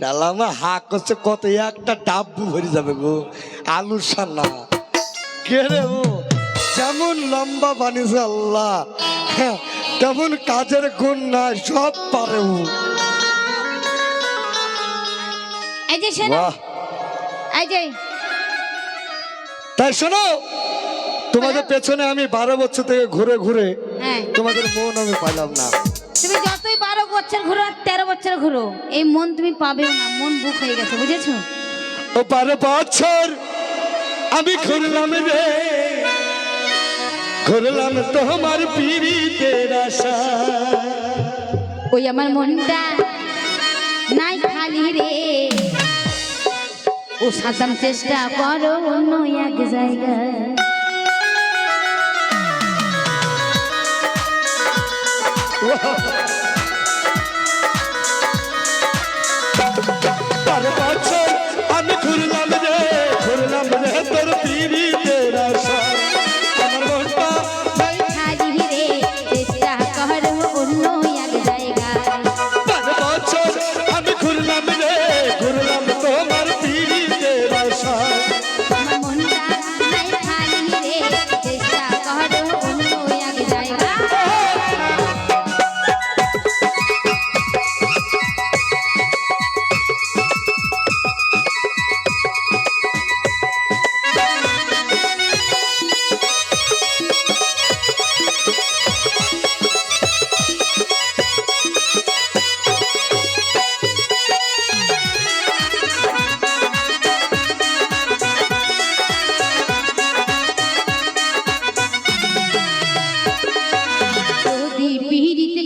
শালা আমার হা করছে কত একটা ডাব্বু ভরে যাবে গো আলুর সান্না কে রে ও? যেমন লম্বা বানিয়েছে আল্লাহ হ্যাঁ, তেমন কাজের গুণ নাই সব পারে ও। তাই শোনো তোমাদের পেছনে আমি বারো বছর থেকে ঘুরে ঘুরে হ্যাঁ। তোমাদের মন আমি পাইলাম না। যতই বারো বছর ঘুরো আর তেরো বছর ঘুরো। এই মন তুমি পাবেও না মন বুক হয়ে গেছে বুঝেছ? ও বারো বছর আমি ঘুরলাম রে। ঘুরলাম তোমার পিড়িতের আশা। ওই আমার মনটা নাই খালি রে। ও সাতাম চেষ্টা করো অন্য এক জায়গায়। বারো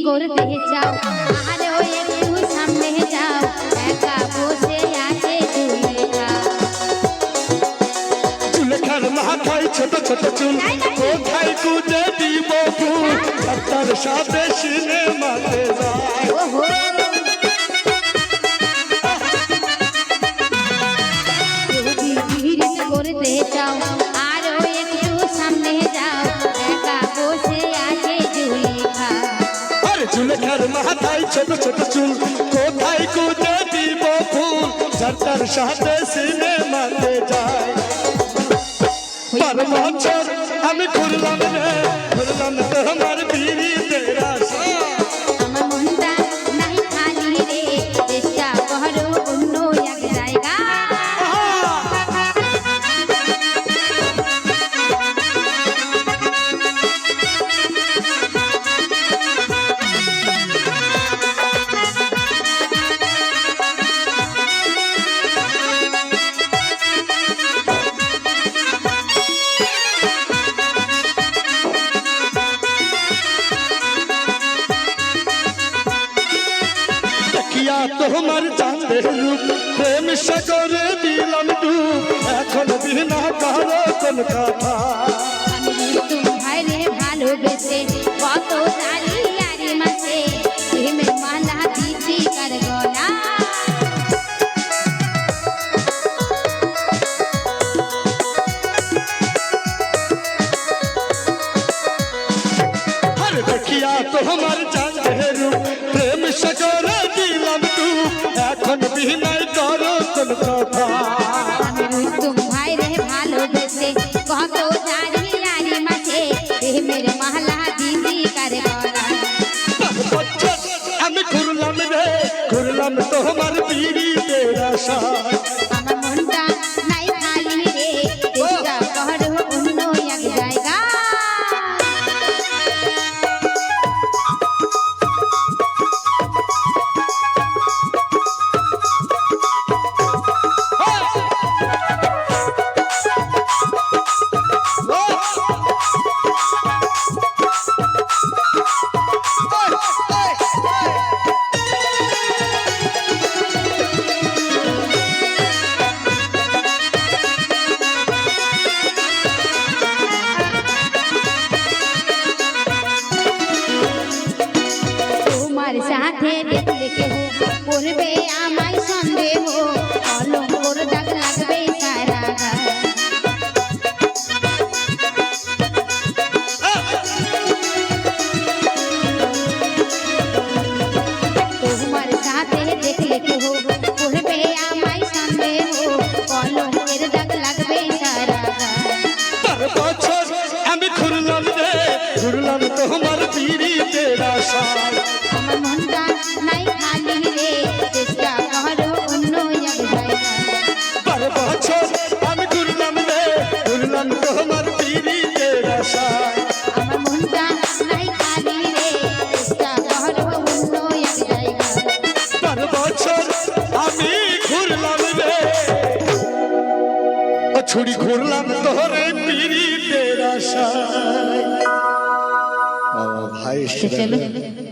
করতে চাও? আরও একটু সামনে যাও একা বসে আছে দুলেখা চুলেখার মাথায় ছোট ছোট চুল কোথায় কুজে দিব ফুল সাথে সিনেমাতে ছোট ছোট চুল। কোথায় কুজে দিব ফুল? সরকার সাথে সিনেমাতে যায়। বারো বছর আমি ঘুরলাম রে। ঘুরলাম তোমার পিড়িতের তোমার চাঁদে রূপ প্রেম সাগরে দিলাম ডুব। এখন বিনা কারও কোন কথা। আমি ঘুরলাম রে ঘুরলাম তোমার পিড়িতের আশা আমার তোমার তোমার পিড়িতে আশায়। আমার মনটা নাই খালি রে চেষ্টা করো অন্য এক জায়গায়। বারো বছর আমি ঘুরলাম রে ঘুরলাম তোমার পিড়িতে আশায়। আমার মনটা নাই খালি রে চেষ্টা করো অন্য এক জায়গায়। বারো বছর আমি ঘুরলাম রে। ছুরি ঘুরলাম তোরে পিড়িতে আশায়। വിശേഷിച്ചാൽ